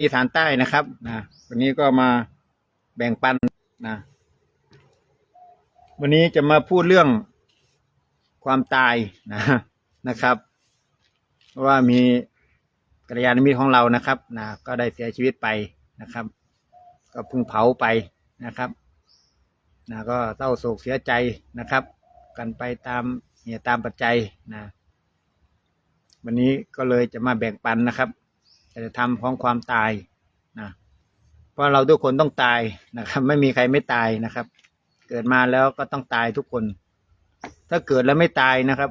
อีสานใต้นะครับนะวันนี้ก็มาแบ่งปันนะ วันนี้จะมาพูดเรื่องความตายนะนะครับว่ามีกัลยาณมิตรของเรานะครับนะก็ได้เสียชีวิตไปนะครับ ก็เพิ่งเผาไปนะครับนะก็เศร้าโศกเสียใจนะครับ กันไปตามเหตุตามปัจจัยนะ วันนี้ก็เลยจะมาแบ่งปันนะครับ จะทำของความตายนะเพราะเราทุกคนต้องตายนะครับ ไม่มีใครไม่ตายนะครับ เกิดมาแล้วก็ต้องตายทุกคน ถ้าเกิดแล้วไม่ตายนะครับ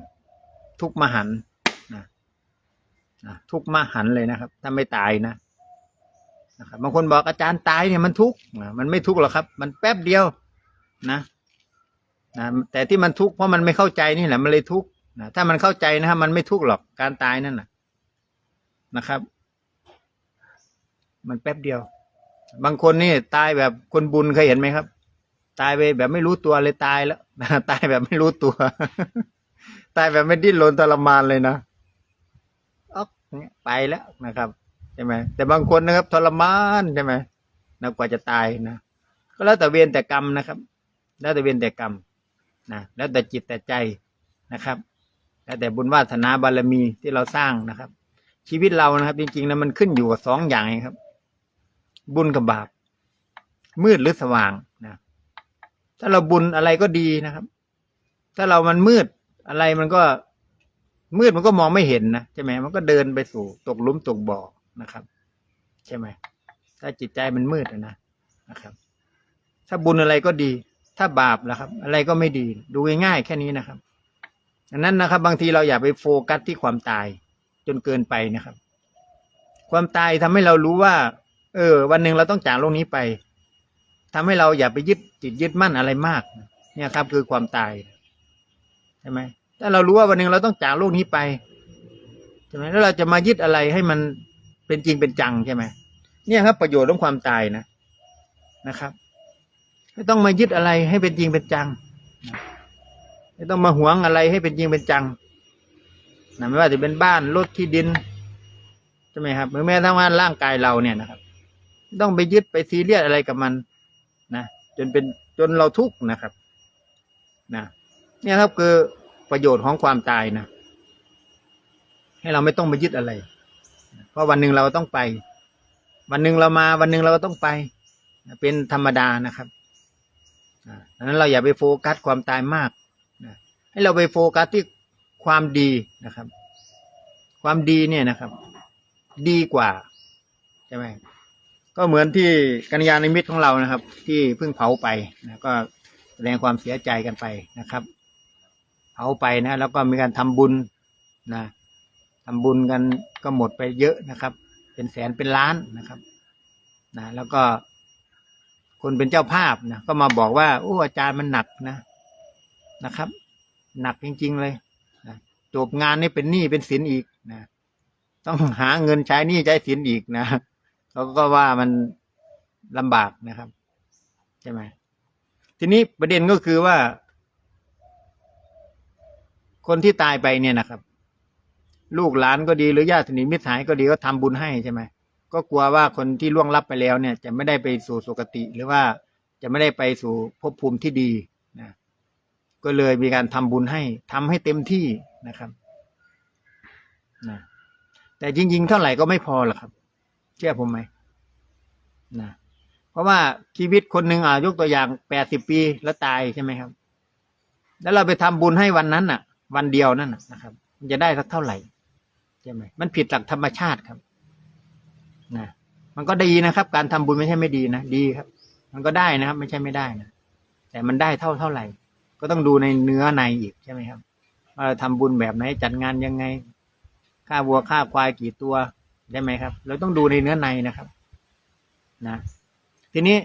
ทุกมหันนะนะทุกมหันเลยนะครับ ถ้าไม่ตายนะนะครับบางคนบอกอาจารย์ตายเนี่ยมันทุกข์นะมันไม่ทุกข์หรอกครับ มันแป๊บเดียวนะนะแต่ที่มันทุกข์เพราะมันไม่เข้าใจนี่แหละมันเลยทุกข์นะถ้ามันเข้าใจนะครับมันไม่ทุกข์หรอกการตายนั่นนะนะครับ มันแป๊บเดียว บางคนนี่ตายแบบคนบุญเคยเห็นไหมครับ ตายไปแบบไม่รู้ตัวเลยตายแล้วตายแบบไม่รู้ตัว ตายแบบไม่ดิ้นรนทรมานเลยนะอ๊อกเนี่ยไปแล้วนะครับใช่ไหมแต่บางคนนะครับ ทรมานใช่ไหมนะกว่าจะตายนะก็แล้วแต่เวรแต่กรรมนะครับ แล้วแต่เวรแต่กรรมนะแล้วแต่จิตแต่ใจนะครับแล้วแต่บุญวาสนาบารมีที่เราสร้างนะครับ ชีวิตเรานะครับ จริงๆแล้วมันขึ้นอยู่กับสองอย่างครับ บุญกับบาป มืดหรือสว่างนะถ้าเราบุญอะไรก็ดีนะครับ ถ้าเรามันมืดอะไรมันก็ มืดมันก็มองไม่เห็นนะใช่ไหมมันก็เดินไปสู่ตกหลุมตกบ่อนะครับ ใช่ไหมถ้าจิตใจมันมืดนะนะครับ ถ้าบุญอะไรก็ดี ถ้าบาปนะครับ อะไรก็ไม่ดี ดูง่ายๆแค่นี้นะครับดังนั้นนะครับ บางทีเราอย่าไปโฟกัสที่ความตายจนเกินไปนะครับ ความตายทำให้เรารู้ว่า เออ วันหนึ่งเราต้องจากโลกนี้ไปทำให้เราอย่าไปยึดจิตยึดมั่นอะไรมาก เนี่ยครับ คือความตายใช่ไหมถ้าเรารู้ว่าวันหนึ่งเราต้องจากโลกนี้ไปใช่ไหมแล้วเราจะมายึดอะไรให้มันเป็นจริงเป็นจังใช่ไหมเนี่ยครับ ประโยชน์ของความตายนะนะครับ ไม่ต้องมายึดอะไรให้เป็นจริงเป็นจังไม่ต้องมาหวงอะไรให้เป็นจริงเป็นจังนะไม่ว่าจะเป็นบ้านรถที่ดินใช่ไหมครับหรือแม้ทั้งว่าร่างกายเราเนี่ยนะครับ ต้องไปยึดไปซีเรียสอะไรกับมันนะจนเป็นจนเราทุกข์นะครับนะเนี่ยครับคือประโยชน์ของความตายนะให้เราไม่ต้องไปยึดอะไร เพราะวันหนึ่งเราต้องไป วันหนึ่งเรามาวันหนึ่งเราก็ต้องไป เป็นธรรมดานะครับดังนั้นเราอย่าไปโฟกัสความตายมากนะให้เราไปโฟกัสที่ความดีนะครับ ความดีเนี่ยนะครับ ดีกว่าใช่ไหม ก็เหมือนที่กัญญาณมิตรของเรานะครับ ที่เพิ่งเผาไปนะก็แสดงความเสียใจกันไปนะครับ เผาไปนะ แล้วก็มีการทำบุญนะทำบุญกันก็หมดไปเยอะนะครับ เป็นแสนเป็นล้านนะครับนะแล้วก็คนเป็นเจ้าภาพนะก็มาบอกว่าโอ้อาจารย์มันหนักนะนะครับ หนักจริง ๆ เลยนะจบงานนี่เป็นหนี้เป็นสินอีกนะต้องหาเงินใช้หนี้ใช้สินอีกนะ เขาก็ว่ามันลำบากนะครับ ใช่ไหมทีนี้ประเด็นก็คือว่า คนที่ตายไปเนี่ยนะครับ ลูกหลานก็ดีหรือญาติสนิทมิตรสหายก็ดีก็ทำบุญให้ใช่ไหมก็กลัวว่าคนที่ล่วงลับไปแล้วเนี่ย จะไม่ได้ไปสู่สุคติ หรือว่าจะไม่ได้ไปสู่ภพภูมิที่ดีนะก็เลยมีการทำบุญให้ทำให้เต็มที่นะครับนะแต่จริง ๆ เท่าไหร่ก็ไม่พอหรอกครับ เชื่อผมไหมนะเพราะว่าชีวิตคนหนึ่งอ่ายกตัวอย่างแปดสิบปีแล้วตายใช่ไหมครับ แล้วเราไปทำบุญให้วันนั้นอะ วันเดียวนั่นนะครับ มันจะได้สักเท่าไหร่ใช่ไหมมันผิดหลักธรรมชาติครับนะมันก็ดีนะครับ การทำบุญไม่ใช่ไม่ดีนะดีครับ มันก็ได้นะครับ ไม่ใช่ไม่ได้นะแต่มันได้เท่าเท่าไหร่ ก็ต้องดูในเนื้อในอีกใช่ไหมครับว่าทำบุญแบบไหนจัดงานยังไงค่าวัวค่าควายกี่ตัว ใช่ไหมครับ เราต้องดูในเนื้อในนะครับ นะ ทีนี้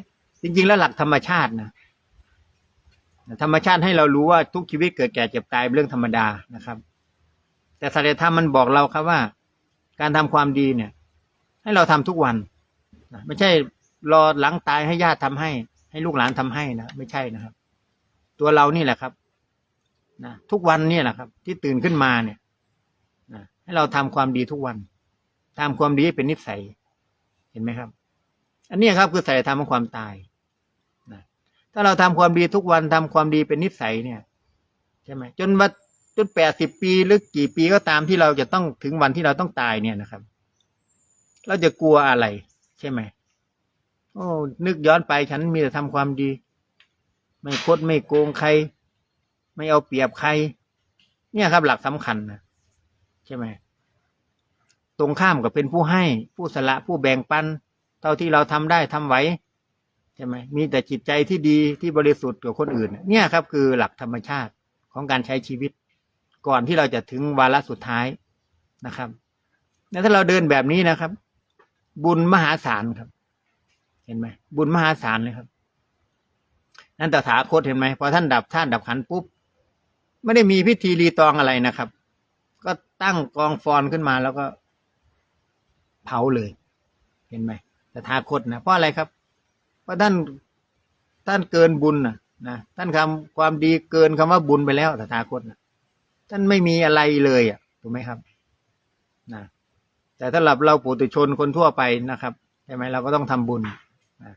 จริง ๆ แล้วหลักธรรมชาตินะธรรมชาติให้เรารู้ว่าทุกชีวิตเกิดแก่เจ็บตายเป็นเรื่องธรรมดานะครับ แต่สัจธรรมมันบอกเราครับว่า การทำความดีเนี่ย ให้เราทำทุกวันนะไม่ใช่รอหลังตายให้ญาติทำให้ ให้ลูกหลานทำให้นะไม่ใช่นะครับ ตัวเรานี่แหละครับนะทุกวันนี่แหละครับ ที่ตื่นขึ้นมาเนี่ยนะให้เราทำความดีทุกวัน ทำความดีเป็นนิสัย เห็นไหมครับ อันนี้ครับคือสัจธรรมของความตายนะถ้าเราทำความดีทุกวันทำความดีเป็นนิสัยเนี่ยใช่ไหมจนว่าจนแปดสิบปีหรือกี่ปีก็ตามที่เราจะต้องถึงวันที่เราต้องตายเนี่ยนะครับ เราจะกลัวอะไร ใช่ไหมโอ้นึกย้อนไปฉันมีแต่ทำความดี ไม่คดไม่โกงใคร ไม่เอาเปรียบใคร เนี่ยครับ หลักสำคัญนะใช่ไหม ตรงข้ามกับเป็นผู้ให้ ผู้สละผู้แบ่งปัน เท่าที่เราทำได้ทำไหวใช่ไหมมีแต่จิตใจที่ดีที่บริสุทธิ์กับคนอื่น เนี่ยครับคือหลักธรรมชาติของการใช้ชีวิต ก่อนที่เราจะถึงวาระสุดท้ายนะครับแล้วถ้าเราเดินแบบนี้นะครับ บุญมหาศาลครับ เห็นไหมบุญมหาศาลเลยครับนั่นตถาคตเห็นไหมพอท่านดับท่านดับขันปุ๊บไม่ได้มีพิธีรีตองอะไรนะครับ ก็ตั้งกองฟอนขึ้นมาแล้วก็ เผาเลย เห็นไหมตถาคตนะเพราะอะไรครับ เพราะท่านท่านเกินบุญนะนะท่านทำความดีเกินคำว่าบุญไปแล้วตถาคตนะท่านไม่มีอะไรเลยอะถูกไหมครับนะแต่ถ้าหลับเราปุถุชนคนทั่วไปนะครับใช่ไหมเราก็ต้องทำบุญนะ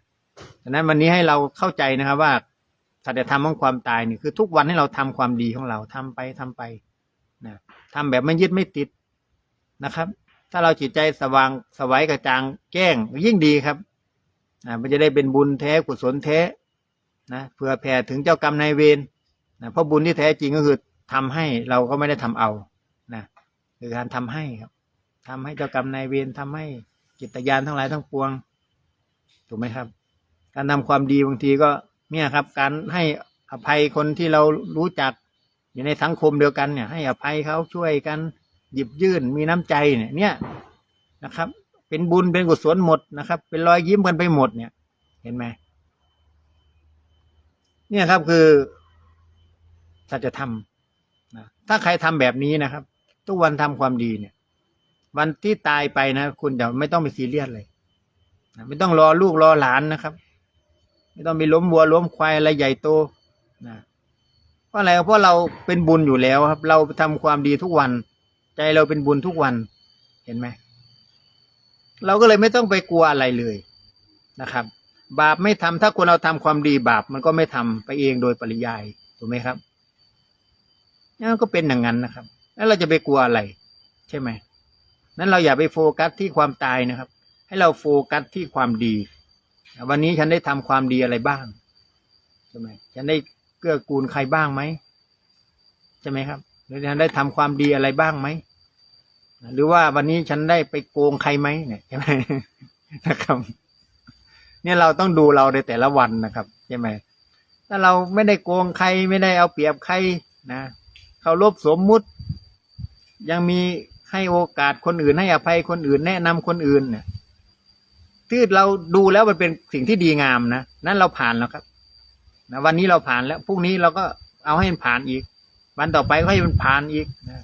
ดังนั้นวันนี้ให้เราเข้าใจนะครับว่าสัจธรรมของความตายนี่คือทุกวันให้เราทำความดีของเราทำไปทำไปนะทำแบบไม่ยึดไม่ติดนะครับ ถ้าเราจิตใจสว่างสวัยกระจ่างแจ้งยิ่งดีครับนะมันจะได้เป็นบุญแท้กุศลแท้นะเผื่อแผ่ถึงเจ้ากรรมนายเวรนะเพราะบุญที่แท้จริงก็คือทำให้เราก็ไม่ได้ทำเอานะคือการทำให้ครับทำให้เจ้ากรรมนายเวรทำให้จิตญาณทั้งหลายทั้งปวง ถูกไหมครับ การทำความดีบางทีก็เนี่ยครับ การให้อภัยคนที่เรารู้จักอยู่ในสังคมเดียวกันเนี่ย ให้อภัยเขาช่วยกัน หยิบยื่นมีน้ำใจเนี่ยเนี่ยนะครับ เป็นบุญเป็นกุศลหมดนะครับ เป็นรอยยิ้มกันไปหมดเนี่ย เห็นไหมเนี่ยครับคือสัจธรรมนะถ้าใครทำแบบนี้นะครับ ทุกวันทำความดีเนี่ย วันที่ตายไปนะคุณจะไม่ต้องไปซีเรียสเลยนะไม่ต้องรอลูกรอหลานนะครับ ไม่ต้องไปล้มวัวล้มควายอะไรใหญ่โตนะเพราะอะไรเพราะเราเป็นบุญอยู่แล้วครับ เราทำความดีทุกวัน ใจเราเป็นบุญทุกวันเห็นไหมเราก็เลยไม่ต้องไปกลัวอะไรเลยนะครับ บาปไม่ทำถ้าคนเราทำความดีบาปมันก็ไม่ทำไปเองโดยปริยายถูกไหมครับนั่นก็เป็นอย่างนั้นนะครับ แล้วเราจะไปกลัวอะไร ใช่ไหมนั้นเราอย่าไปโฟกัสที่ความตายนะครับ ให้เราโฟกัสที่ความดี วันนี้ฉันได้ทำความดีอะไรบ้างใช่ไหมฉันได้เกื้อกูลใครบ้างไหมใช่ไหมครับ หรือฉันได้ทำความดีอะไรบ้างไหมหรือว่าวันนี้ฉันได้ไปโกงใครไหมเนี่ยใช่ไหมนะครับ เนี่ยเราต้องดูเราในแต่ละวันนะครับใช่ไหมถ้าเราไม่ได้โกงใครไม่ได้เอาเปรียบใครนะเคารพสมมุติ ยังมีให้โอกาสคนอื่นให้อภัยคนอื่นแนะนำคนอื่นเนี่ยที่เราดูแล้วมันเป็นสิ่งที่ดีงามนะนั้นเราผ่านแล้วครับนะวันนี้เราผ่านแล้วพรุ่งนี้เราก็เอาให้มันผ่านอีก วันต่อไปก็ให้มันผ่านอีกนะ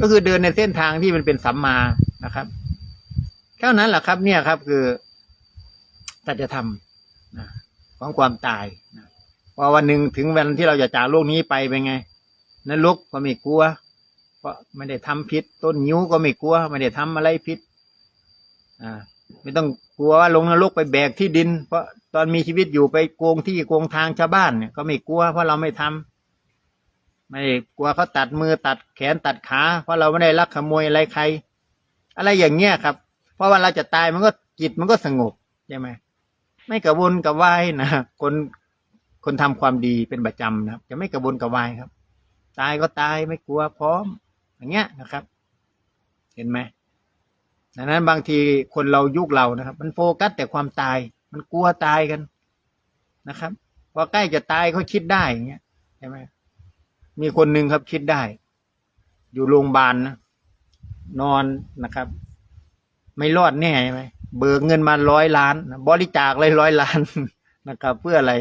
ก็คือเดินในเส้นทางที่มันเป็นสัมมานะครับเท่นั้นแหละครับ เนี่ยครับ คือตัจธรรมนะของความตายนะพอวันหนึ่งถึงวันที่เราจะจากโลกนี้ไปเป็นไงนรกก็ไม่กลัว เพราะไม่ได้ทำผิด ต้นนิ้วก็ไม่กลัว ไม่ได้ทำอะไรผิดอ่าไม่ต้องกลัวว่าลงนรกไปแบกที่ดิน เพราะตอนมีชีวิตอยู่ไปโกงที่โกงทางชาวบ้านเนี่ยก็ไม่กลัวเพราะเราไม่ทำ ไม่กลัวเขาตัดมือตัดแขนตัดขา เพราะเราไม่ได้ลักขโมยอะไรใคร อะไรอย่างเงี้ยครับ เพราะว่าเราจะตายมันก็จิตมันก็สงบใช่ไหมไม่กระวนกระวายนะคนคนทำความดีเป็นประจำนะครับ จะไม่กระวนกระวายครับ ตายก็ตายไม่กลัวพร้อม อย่างเงี้ยนะครับ เห็นไหมดังนั้นบางทีคนเรายุคเรานะครับ มันโฟกัสแต่ความตาย มันกลัวตายกันนะครับพอใกล้จะตายเขาคิดได้อย่างเงี้ยใช่ไหม มีคนหนึ่งครับคิดได้ อยู่โรงพยาบาลนะนอนนะครับ ไม่รอดแน่ใช่ไหมเบิกเงินมาร้อยล้าน บริจาคเลยร้อยล้านนะครับ เพื่ออะไร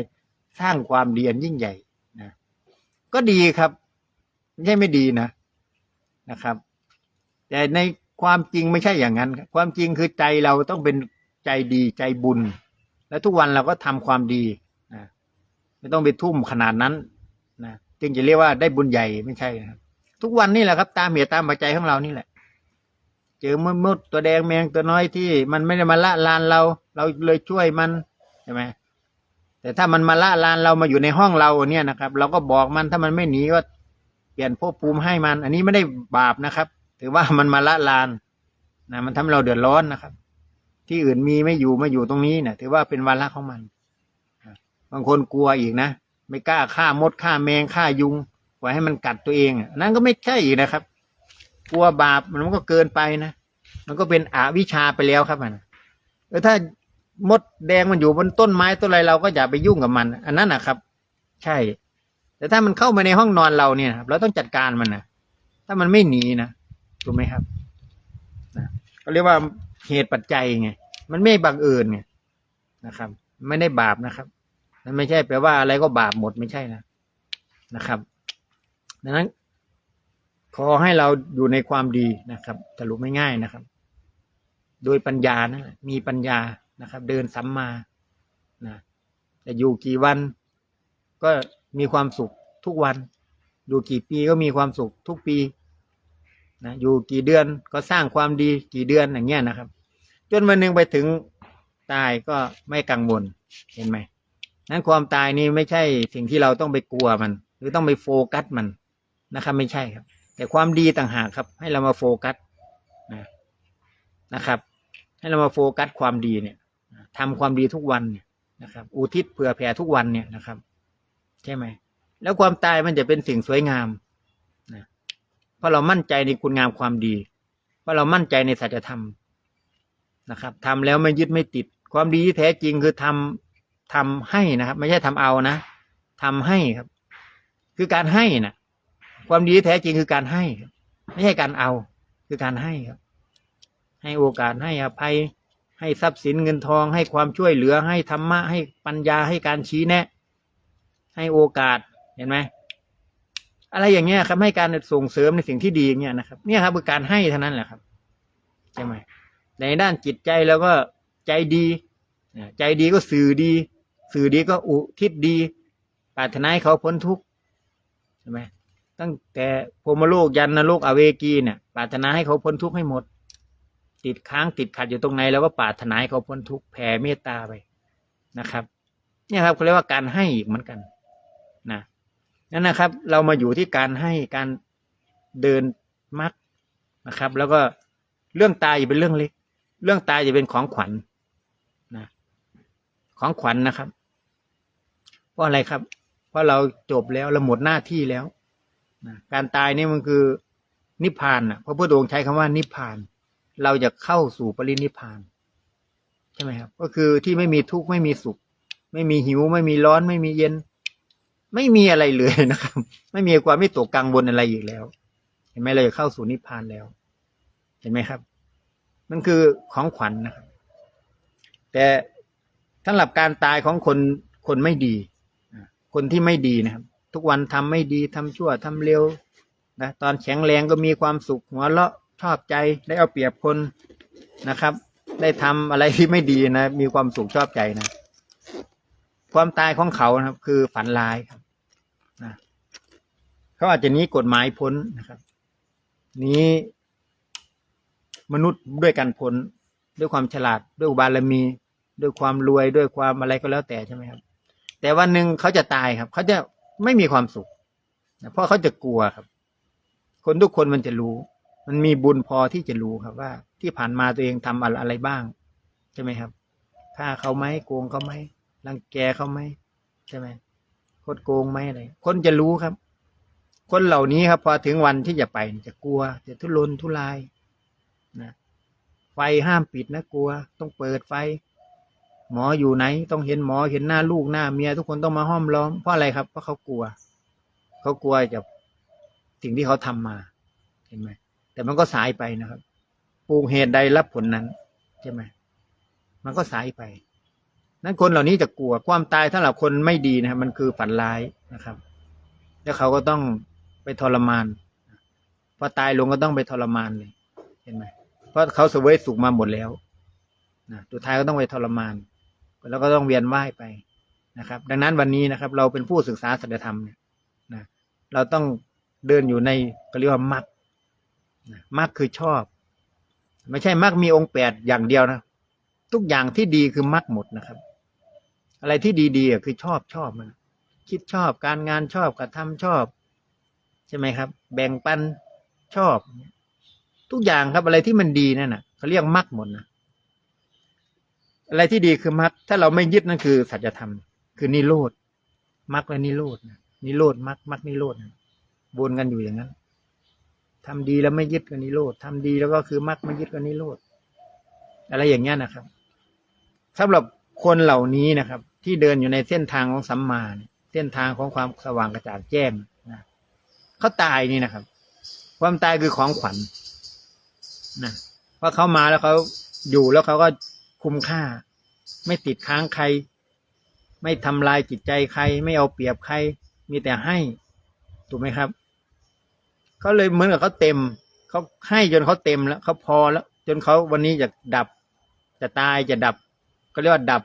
สร้างความดีอันยิ่งใหญ่นะก็ดีครับ ไม่ใช่ไม่ดีนะนะครับ แต่ในความจริงไม่ใช่อย่างนั้นครับความจริงคือใจเราต้องเป็นใจดีใจบุญ และทุกวันเราก็ทำความดีนะไม่ต้องไปทุ่มขนาดนั้นนะ จึงจะเรียกว่าได้บุญใหญ่ไม่ใช่นะครับ ทุกวันนี่แหละครับ ตามเหตุตามปัจจัยของเรานี่แหละ เจอมดมดตัวแดงแมงตัวน้อยที่ มันไม่ได้มาละลานเรา เราเลยช่วยมันใช่ไหมแต่ถ้ามันมาละลานเรามาอยู่ในห้องเราเนี่ยนะครับ เราก็บอกมันถ้ามันไม่หนีก็เปลี่ยนภพภูมิให้มัน อันนี้ไม่ได้บาปนะครับ ถือว่ามันมาละลานนะมันทำให้เราเดือดร้อนนะครับ ที่อื่นมีไม่อยู่มาอยู่ตรงนี้นี่ยถือว่าเป็นวาระของมัน บางคนกลัวอีกนะ ไม่กล้าฆ่ามดฆ่าแมงฆ่ายุงปล่อยให้มันกัดตัวเองนนั้นก็ไม่ใช่อีกนะครับ กลัวบาปมันก็เกินไปนะมันก็เป็นอวิชชาไปแล้วครับมันเออถ้ามดแดงมันอยู่บนต้นไม้ต้นอะไรเราก็อย่าไปยุ่งกับมัน อันนั้นนะครับ ใช่ แต่ถ้ามันเข้ามาในห้องนอนเราเนี่ยครับเราต้องจัดการมันนะถ้ามันไม่หนีนะถูกไหมครับนะเขาเรียกว่าเหตุปัจจัยไงมันไม่บังเอิญไงนะครับ ไม่ได้บาปนะครับ มันไม่ใช่แปลว่าอะไรก็บาปหมดไม่ใช่นะนะครับ ดังนั้น ขอให้เราอยู่ในความดีนะครับสรุปไม่ง่ายนะครับ โดยปัญญานะมีปัญญานะครับ เดินสัมมานะแต่อยู่กี่วัน ก็มีความสุขทุกวัน อยู่กี่ปีก็มีความสุขทุกปีนะอยู่กี่เดือนก็สร้างความดีกี่เดือนอย่างเงี้ยนะครับ จนวันหนึ่งไปถึงตายก็ไม่กังวลเห็นไหม นั้นความตายนี่ไม่ใช่สิ่งที่เราต้องไปกลัวมัน หรือต้องไปโฟกัสมันนะครับ ไม่ใช่ครับ แต่ความดีต่างหากครับ ให้เรามาโฟกัสนะนะครับ ให้เรามาโฟกัสความดีเนี่ยทำความดีทุกวันเนี่ยนะครับ อุทิศเผื่อแผ่ทุกวันเนี่ยนะครับ ใช่ไหมแล้วความตายมันจะเป็นสิ่งสวยงามนะเพราะเรามั่นใจในคุณงามความดี เพราะเรามั่นใจในสัจธรรมนะครับทำแล้วไม่ยึดไม่ติด ความดีที่แท้จริงคือทำ ทำให้นะครับ ไม่ใช่ทำเอานะทำให้ครับ คือการให้นะความดีแท้จริงคือการให้ครับไม่ใช่การเอา คือการให้ครับ ให้โอกาสให้อภัย ให้ทรัพย์สินเงินทอง ให้ความช่วยเหลือให้ธรรมะให้ปัญญาให้การชี้แนะ ให้โอกาสเห็นไหมอะไรอย่างเงี้ยครับให้การส่งเสริมในสิ่งที่ดีอย่างเงี้ยนะครับ เนี่ยครับคือการให้เท่านั้นแหละครับใช่ไหมในด้านจิตใจแล้วก็ใจดี ใจดีก็สื่อดี สื่อดีก็อุทิศดีปรารถนาให้เขาพ้นทุกข์ใช่ไหมตั้งแต่พรมโลกยันนรกอเวกีเนี่ยปรารถนาให้เขาพ้นทุกข์ให้หมด ติดค้างติดขัดอยู่ตรงไหนแล้วก็ปรารถนาให้เขาพ้นทุกข์แผ่เมตตาไปนะครับ เนี่ยครับเขาเรียกว่าการให้อีกเหมือนกันนะนั่นนะครับ เรามาอยู่ที่การให้การเดินมักนะครับ แล้วก็เรื่องตายอย่าเป็นเรื่องเล็ก เรื่องตายอย่าเป็นของขวัญ ของขวัญนะครับ เพราะอะไรครับ เพราะเราจบแล้วเราหมดหน้าที่แล้วนะการตายนี่มันคือนิพพานอะพระพุทธองค์ใช้คำว่านิพพาน เราจะเข้าสู่ปรินิพพานใช่ไหมครับ ก็คือที่ไม่มีทุกข์ไม่มีสุข ไม่มีหิว ไม่มีร้อน ไม่มีเย็น ไม่มีอะไรเลยนะครับ ไม่มีความไม่ตกกังวลอะไรอีกแล้ว เห็นไหมเราจะเข้าสู่นิพพานแล้ว เห็นไหมครับ มันคือของขวัญนนะครับ แต่ สำหรับการตายของคนคนไม่ดี คนที่ไม่ดีนะครับ ทุกวันทำไม่ดีทำชั่วทำเร็วนะตอนแข็งแรงก็มีความสุขหัวเราะชอบใจได้เอาเปรียบคนนะครับ ได้ทำอะไรที่ไม่ดีนะ มีความสุขชอบใจนะ ความตายของเขานะครับ คือฝันร้ายครับนะเขาอาจจะนี้กฎหมายพ้นนะครับ นี้มนุษย์ด้วยกันพ้นด้วยความฉลาดด้วยอุบารมี ด้วยความรวยด้วยความอะไรก็แล้วแต่ใช่ไหมครับ แต่วันหนึ่งเขาจะตายครับ เขาจะไม่มีความสุขเพราะเขาจะกลัวครับ คนทุกคนมันจะรู้ มันมีบุญพอที่จะรู้ครับว่า ที่ผ่านมาตัวเองทำอะไรบ้าง ใช่ไหมครับฆ่าเขาไหมโกงเขาไหมรังแกเขาไหมใช่ไหมโคดโกงไหมอะไรคนจะรู้ครับ คนเหล่านี้ครับ พอถึงวันที่จะไปจะกลัว จะทุรนทุรายนะไฟห้ามปิดนะกลัว ต้องเปิดไฟ หมออยู่ไหน ต้องเห็นหมอเห็นหน้าลูกหน้าเมียทุกคนต้องมาห้อมล้อมเพราะอะไรครับเพราะเขากลัว เขากลัวจะสิ่งที่เขาทำมาเห็นไหมแต่มันก็สายไปนะครับปลูกเหตุใดรับผลนั้นใช่ไหมมันก็สายไป นั้นคนเหล่านี้จะกลัวความตายถ้าเราคนไม่ดีนะครับมันคือฝันร้ายนะครับ แล้วเขาก็ต้องไปทรมานพอตายลงก็ต้องไปทรมานเลย เห็นไหมเพราะเขาเสวยสุขมาหมดแล้วนะสุดท้ายก็ต้องไปทรมาน แล้วก็ต้องเวียนว่ายไปนะครับ ดังนั้นวันนี้นะครับ เราเป็นผู้ศึกษาสัจธรรมเนี่ยนะเราต้องเดินอยู่ในก็เรียกว่ามรรคมรรคคือชอบ ไม่ใช่มรรคมีองค์แปดอย่างเดียวนะ ทุกอย่างที่ดีคือมรรคหมดนะครับ อะไรที่ดีๆคือชอบชอบมันคิดชอบการงานชอบกระทำชอบ ใช่ไหมครับ แบ่งปันชอบ ทุกอย่างครับอะไรที่มันดีนั่นน่ะเขาเรียกมรรคหมดนะ อะไรที่ดีคือมรรคถ้าเราไม่ยึดนั่นคือสัจธรรม คือนิโรธมรรคและนิโรธนิโรธมรรคมรรคนิโรธวนกันอยู่อย่างนั้นทำดีแล้วไม่ยึดก็นิโรธทำดีแล้วก็คือมรรคไม่ยึดก็นิโรธอะไรอย่างเงี้ยนะครับสำหรับคนเหล่านี้นะครับ ที่เดินอยู่ในเส้นทางของสัมมาเส้นทางของความสว่างกระจ่างแจ้งนะเขาตายนี่นะครับ ความตายคือของขวัญนะเพราะเขามาแล้วเขาอยู่แล้วเขาก็ คุ้มค่า ไม่ติดค้างใคร ไม่ทำลายจิตใจใคร ไม่เอาเปรียบใคร มีแต่ให้ ถูกไหมครับเขาเลยเหมือนกับเขาเต็มเขาให้จนเขาเต็มแล้วเขาพอแล้ว จนเขาวันนี้จะดับ จะตายจะดับ ก็เรียกว่าดับ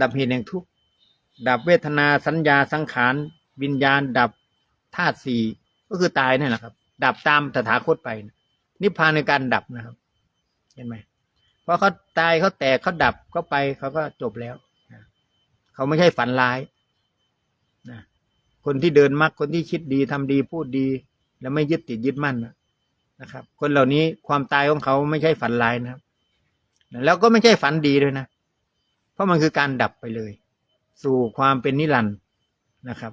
ดับเหตุแห่งทุกข์ดับเวทนาสัญญาสังขารวิญญาณ ดับธาตุสี่ก็คือตายนั่แหละครับ ดับตามตถาคตไป นิพพานในการดับนะครับ เห็นไหม ราะเขาตายเขาแตกเขาดับเขาไปเขาก็จบแล้วเขาไม่ใช่ฝันร้ายนะคนที่เดินมรรคคนที่คิดดีทำดีพูดดี แล้วไม่ยึดติดยึดมั่นนะครับ คนเหล่านี้ความตายของเขาไม่ใช่ฝันร้ายนะครับแล้วก็ไม่ใช่ฝันดีด้วยนะ เพราะมันคือการดับไปเลย สู่ความเป็นนิรันดร์นะครับ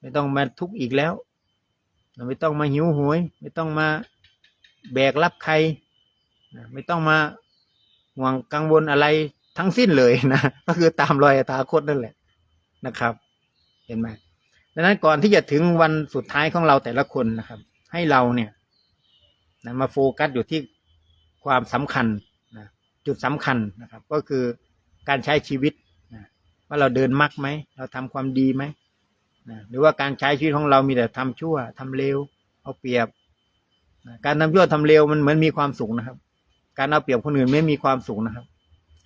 ไม่ต้องมาทุกข์อีกแล้ว ไม่ต้องมาหิวโหวยไม่ต้องมาแบกรับใคร ไม่ต้องมา ห่วงกังวลอะไรทั้งสิ้นเลยนะ ก็คือตามรอยตถาคตนั่นแหละนะครับ เห็นไหมดังนั้นก่อนที่จะถึงวันสุดท้ายของเราแต่ละคนนะครับ ให้เราเนี่ยนะมาโฟกัสอยู่ที่ความสำคัญนะจุดสำคัญนะครับ ก็คือการใช้ชีวิตนะว่าเราเดินมักไหม เราทำความดีไหมนะหรือว่าการใช้ชีวิตของเรามีแต่ทำชั่วทำเลวเอาเปรียบนะการทำชั่วทำเลวมันเหมือนมีความสุขนะครับ การเอาเปรียบคนอื่นไม่มีความสุขนะครับ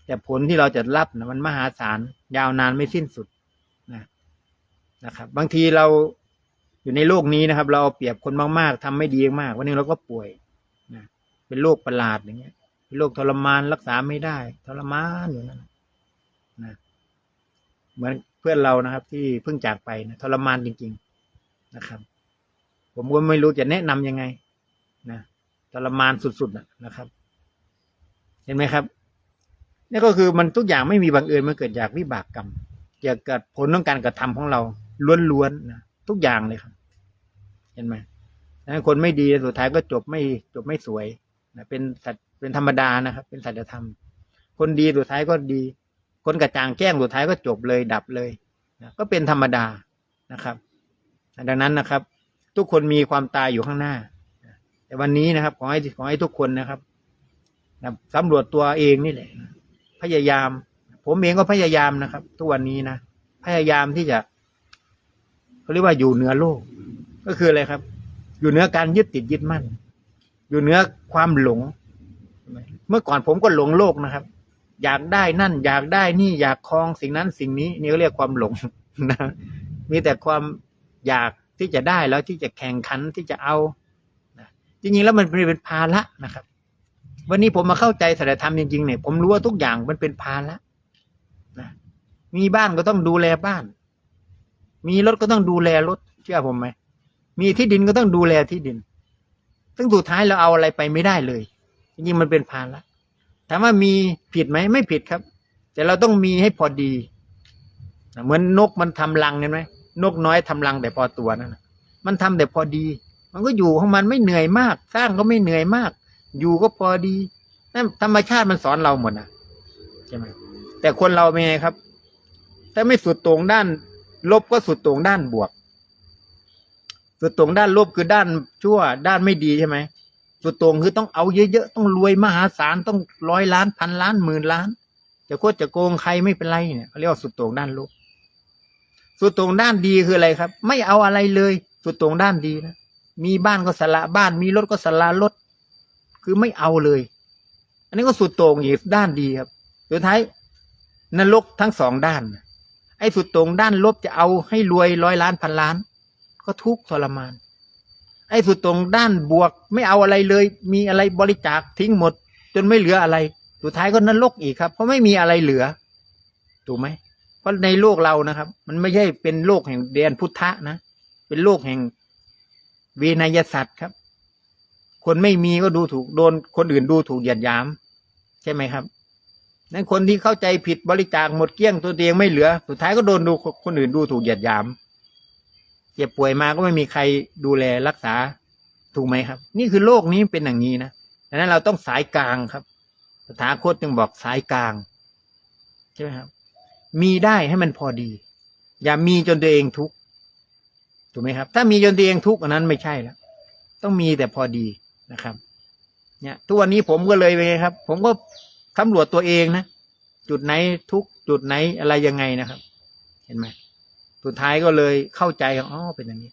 แต่ผลที่เราจะรับนะมันมหาศาลยาวนานไม่สิ้นสุดนะนะครับ บางทีเราอยู่ในโลกนี้นะครับ เราเอาเปรียบคนมากๆทำไม่ดีมาก วันหนึงเราก็ป่วยนะเป็นโรคประหลาดอย่างเงี้ยเป็นโรคทรมานรักษาไม่ได้ ทรมานอยู่นั่นนะเหมือนเพื่อนเรานะครับ ที่เพิ่งจากไปนะทรมานจริง ๆนะครับ ผมก็ไม่รู้จะแนะนํำยังไงนะทรมานสุดๆนะครับ เห็นไหมครับนี่ก็คือมันทุกอย่างไม่มีบังเอิญมันเกิดจากวิบากกรรมเกี่ยวกับผลของการกระทำของเราล้วนๆนะทุกอย่างเลยครับ เห็นไหมคนไม่ดีสุดท้ายก็จบไม่จบไม่สวยนะเป็นสัตเป็นธรรมดานะครับ เป็นสัจธรรม คนดีสุดท้ายก็ดี คนกระจ่างแจ้งสุดท้ายก็จบเลยดับเลยนะก็เป็นธรรมดานะครับ ดังนั้นนะครับ ทุกคนมีความตายอยู่ข้างหน้า แต่วันนี้นะครับ ขอให้ขอให้ทุกคนนะครับ นะสำรวจตัวเองนี่แหละพยายาม ผมเองก็พยายามนะครับ ทุกวันนี้นะพยายามที่จะเขาเรียกว่าอยู่เหนือโลก ก็คืออะไรครับ อยู่เหนือการยึดติดยึดมั่น อยู่เหนือความหลง เมื่อก่อนผมก็หลงโลกนะครับ อยากได้นั่น อยากได้นี่อยากคลองสิ่งนั้นสิ่งนี้นี่ก็เรียกความหลงนะมีแต่ความอยากที่จะได้แล้วที่จะแข่งขันที่จะเอานะจริงๆแล้วมันเป็นภาระนะครับ วันนี้ผมมาเข้าใจสัจธรรมจริงๆเนี่ยผมรู้ว่าทุกอย่างมันเป็นภาระนะมีบ้านก็ต้องดูแลบ้าน มีรถก็ต้องดูแลรถเชื่อผมไหมมีที่ดินก็ต้องดูแลที่ดิน ซึ่งสุดท้ายเราเอาอะไรไปไม่ได้เลยจริงๆมันเป็นภาระถามว่ามีผิดไหมไม่ผิดครับ แต่เราต้องมีให้พอดี เหมือนนกมันทำรังเห็นไหมนกน้อยทำรังแต่พอตัวนั่นนะมันทำแต่พอดี มันก็อยู่ของมันไม่เหนื่อยมาก สร้างก็ไม่เหนื่อยมาก อยู่ก็พอดีนั่นธรรมชาติมันสอนเราหมดนะใช่ไหมแต่คนเราเป็นไงครับ ถ้าไม่สุดตรงด้าน ลบก็สุดตรงด้านบวก สุดตรงด้านลบคือด้านชั่ว ด้านไม่ดีใช่ไหมสุดตรงคือต้องเอาเยอะๆต้องรวยมหาศาลต้องร้อยล้านพันล้านหมื่นล้านจะโคตรจะโกงใครไม่เป็นไรเนี่ยเรียกว่าสุดตรงด้านลบสุดตรงด้านดีคืออะไรครับ ไม่เอาอะไรเลย สุดตรงด้านดีนะมีบ้านก็สละบ้าน มีรถก็สละรถ คือไม่เอาเลย อันนี้ก็สุดโต่งอีกด้านดีครับสุดท้ายนรกทั้งสองด้าน ไอ้สุดโต่งด้านลบจะเอาให้รวยร้อยล้านพันล้าน ก็ทุกข์ทรมาน ไอ้สุดโตรงด้านบวก ไม่เอาอะไรเลย มีอะไรบริจาคทิ้งหมด จนไม่เหลืออะไร สุดท้ายก็นรกอีกครับ เพราะไม่มีอะไรเหลือ ถูกไหมเพราะในโลกเรานะครับ มันไม่ใช่เป็นโลกแห่งแดนพุทธะนะ เป็นโลกแห่งเวนยสัตว์ครับ คนไม่มีก็ดูถูกโดน คนอื่นดูถูกเหยียดหยาม ใช่ไหมครับนั้นคนที่เข้าใจผิดบริจาคหมดเกลี้ยงตัวเองไม่เหลือ สุดท้ายก็โดนดูคนอื่นดูถูกเหยียดหยาม เจ็บป่วยมาก็ไม่มีใครดูแลรักษาถูกไหมครับ นี่คือโลกนี้เป็นอย่างนี้นะดังนั้นเราต้องสายกลางครับสถาคตจึงบอกสายกลางใช่ไหมครับ มีได้ให้มันพอดี อย่ามีจนตัวเองทุกข์ถูกไหมครับ ถ้ามีจนตัวเองทุกข์อันนั้นไม่ใช่แล้วต้องมีแต่พอดี นะครับ เนี่ยทุกวันนี้ผมก็เลยไปนไงครับ ผมก็สำรวจตัวเองนะ จุดไหนทุกจุดไหนอะไรยังไงนะครับ เห็นไหมสุดท้ายก็เลยเข้าใจว่าอ๋อเป็นอย่างนี้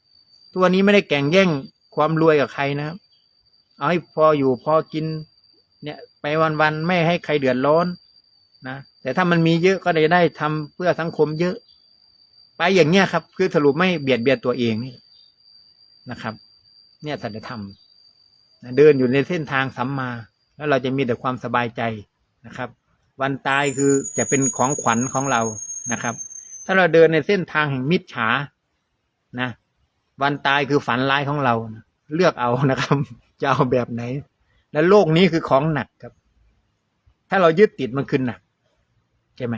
ทุกวันนี้ไม่ได้แข่งแย่งความรวยกับใครนะครับ เอาให้พออยู่พอกิน เนี่ยไปวันๆไม่ให้ใครเดือดร้อนนะแต่ถ้ามันมีเยอะก็ได้ได้ทำเพื่อสังคมเยอะ ไปอย่างเงี้ยครับ คือสรุปไม่เบียดเบียนตัวเองนี่นะครับ เนี่ยสัจธรรม เดินอยู่ในเส้นทางสัมมา แล้วเราจะมีแต่ความสบายใจนะครับ วันตายคือจะเป็นของขวัญของเรานะครับ ถ้าเราเดินในเส้นทางแห่งมิจฉานะวันตายคือฝันร้ายของเรา เลือกเอานะครับจะเอาแบบไหน และโลกนี้คือของหนักครับ ถ้าเรายึดติดมันคือหนักใช่ไหม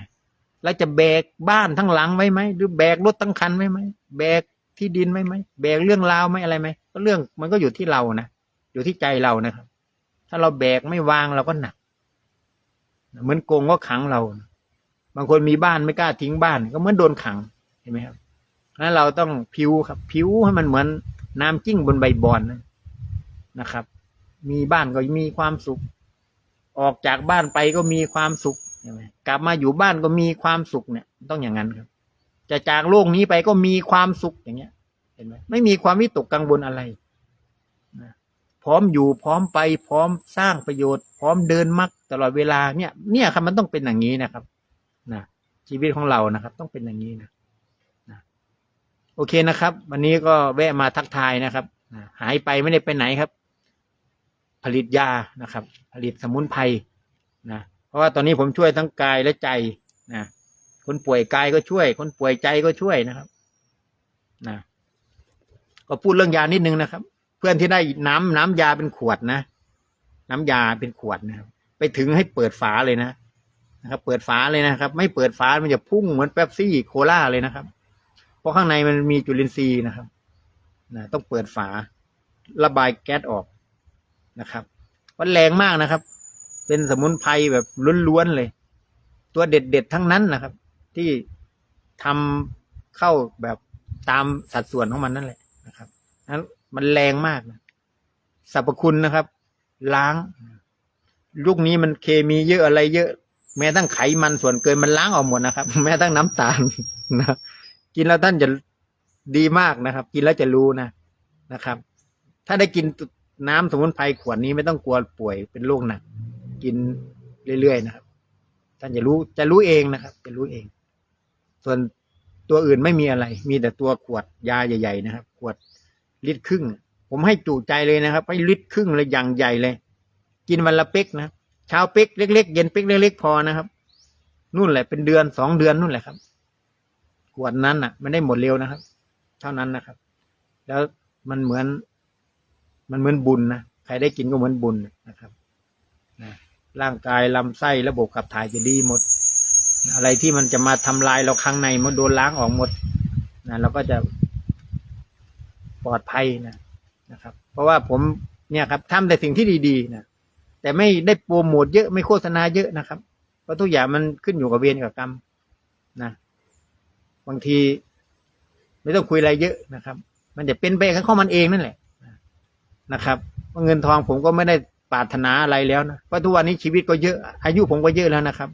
เราจะแบกบ้านทั้งหลังไว้ไหมหรือแบกรถทั้งคันไว้ไหมแบกที่ดินไว้ไหมแบกเรื่องราวไหมอะไรไหมก็เรื่องมันก็อยู่ที่เรานะ อยู่ที่ใจเรานะครับ ถ้าเราแบกไม่วางเราก็หนัก เหมือนโกงก็ขังเรา บางคนมีบ้านไม่กล้าทิ้งบ้าน ก็เหมือนโดนขังเห็นไหมครับนั้นเราต้องผิวครับ ผิวให้มันเหมือนน้ำจิ้งบนใบบอนนะนะครับ มีบ้านก็มีความสุข ออกจากบ้านไปก็มีความสุขใช่ไหมกลับมาอยู่บ้านก็มีความสุขเนี่ย ต้องอย่างนั้นครับ จะจากโลกนี้ไปก็มีความสุขอย่างเงี้ย เห็นไหมไม่มีความวิตกกังวลอะไร พร้อมอยู่พร้อมไปพร้อมสร้างประโยชน์ พร้อมเดินมักตลอดเวลาเนี่ย เนี่ยครับมันต้องเป็นอย่างนี้นะครับนะชีวิตของเรานะครับ ต้องเป็นอย่างนี้นะนะโอเคนะครับ วันนี้ก็แวะมาทักทายนะครับนะหายไปไม่ได้ไปไหนครับ ผลิตยานะครับ ผลิตสมุนไพรนะเพราะว่าตอนนี้ผมช่วยทั้งกายและใจนะคนป่วยกายก็ช่วย คนป่วยใจก็ช่วยนะครับนะก็พูดเรื่องยานิดนึงนะครับ เพื่อนที่ได้น้ำน้ำยาเป็นขวดนะ น้ำยาเป็นขวดนะครับ ไปถึงให้เปิดฝาเลยนะนะครับ เปิดฝาเลยนะครับ ไม่เปิดฝามันจะพุ่งเหมือนแป๊บซี่โคลาเลยนะครับ เพราะข้างในมันมีจุลินทรีย์นะครับนะต้องเปิดฝา ระบายแก๊สออกนะครับมันแรงมากนะครับ เป็นสมุนไพรแบบล้วนๆเลย ตัวเด็ดๆทั้งนั้นนะครับ ที่ทำเข้าแบบตามสัดส่วนของมันนั่นแหละนะครับนั้น มันแรงมากนะสรรพคุณนะครับ ล้าง ยุคนี้มันเคมีเยอะอะไรเยอะ แม้ทั้งไขมันส่วนเกินมันล้างออกหมดนะครับ แม้ทั้งน้ำตาลนะกินแล้วท่านจะดีมากนะครับ กินแล้วจะรู้นะนะครับ ถ้าได้กินน้ำสมุนไพรขวดนี้ไม่ต้องกลัวป่วยเป็นโรคหนัก กินเรื่อยๆนะครับ ท่านจะรู้จะรู้เองนะครับ จะรู้เอง ส่วนตัวอื่นไม่มีอะไร มีแต่ตัวขวดยาใหญ่ ๆ นะครับ ขวด ลิตรครึ่ง ผมให้จุใจเลยนะครับให้ลิตรครึ่งเลยอย่างใหญ่เลย กินวันละเป๊กนะเช้าเป๊กเล็ก ๆ เย็นเป๊กเล็กๆพอนะครับ นู่นแหละเป็นเดือนสองเดือนนู่นแหละครับขวดนั้นอะไม่ได้หมดเร็วนะครับ เท่านั้นนะครับ แล้วมันเหมือน มันเหมือนบุญนะใครได้กินก็เหมือนบุญนะครับนะร่างกายลำไส้ระบบขับถ่ายจะดีหมด อะไรที่มันจะมาทำลายเราข้างในมันโดนล้างออกหมดนะเราก็จะ ปลอดภัยนะนะครับ เพราะว่าผมเนี่ยครับทำแต่สิ่งที่ดีๆนะแต่ไม่ได้โปรโมทเยอะไม่โฆษณาเยอะนะครับ เพราะทุกอย่างมันขึ้นอยู่กับเวรกับกรรมนะบางทีไม่ต้องคุยอะไรเยอะนะครับ มันจะเป็นไปข้องมันเองนั่นแหละนะครับเพราเงินทองผมก็ไม่ได้ปรารถนาอะไรแล้วนะเพราะทุกวันนี้ชีวิตก็เยอะ อายุผมก็เยอะแล้วนะครับ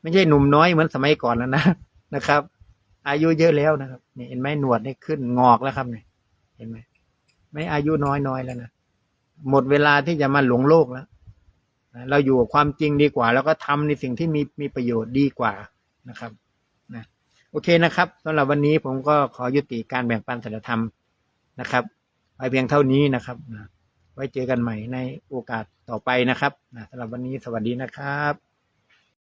ไม่ใช่หนุ่มน้อยเหมือนสมัยก่อนแล้วนะนะครับ อายุเยอะแล้วนะครับเนี่เห็นไหมหนวดนี่ขึ้นงอกแล้วครับเนี่ย ห็นไหมไม่อายุน้อยน้อยแล้วนะหมดเวลาที่จะมาหลงโลกแล้วนะเราอยู่กับความจริงดีกว่า แล้วก็ทำในสิ่งที่มีมีประโยชน์ดีกว่านะครับนะโอเคนะครับสำหรับวันนี้ผมก็ขอยุติการแบ่งปันศีลธรรมนะครับว้เพียงเท่านี้นะครับนะไว้เจอกันใหม่ในโอกาสต่อไปนะครับนะสำหรับวันนี้สวัสดีนะครับ